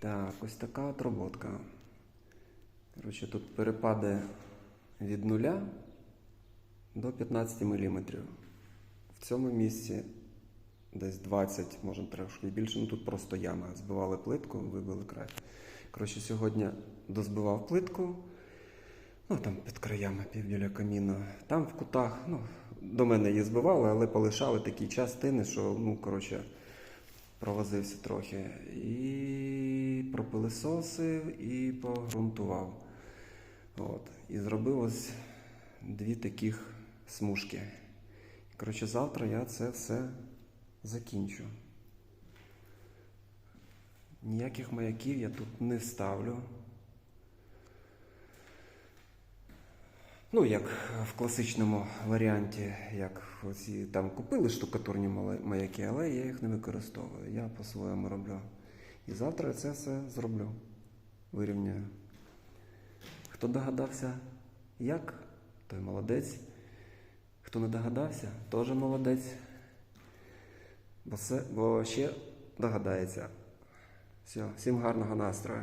Так, ось така от роботка. Коротше, тут перепади від 0 до 15 мм. В цьому місці десь 20, може трошки більше. Ну тут просто яма. Збивали плитку, вибили край. Коротше, сьогодні дозбивав плитку. Ну, там під краями півділя каміна. Там в кутах, ну, до мене її збивали, але полишали такі частини, що, ну, коротше, провозився трохи. І пропилисосив, і погрунтував. От. І зробив ось дві таких смужки. Коротше, завтра я це все закінчу. Ніяких маяків я тут не ставлю. Ну, як в класичному варіанті, як оці там купили штукатурні маяки, але я їх не використовую. Я по-своєму роблю. І завтра я це все зроблю. Вирівняю. Хто догадався, як, той молодець. Хто не догадався, теж молодець. Бо, все, бо ще догадається. Все, всім гарного настрою.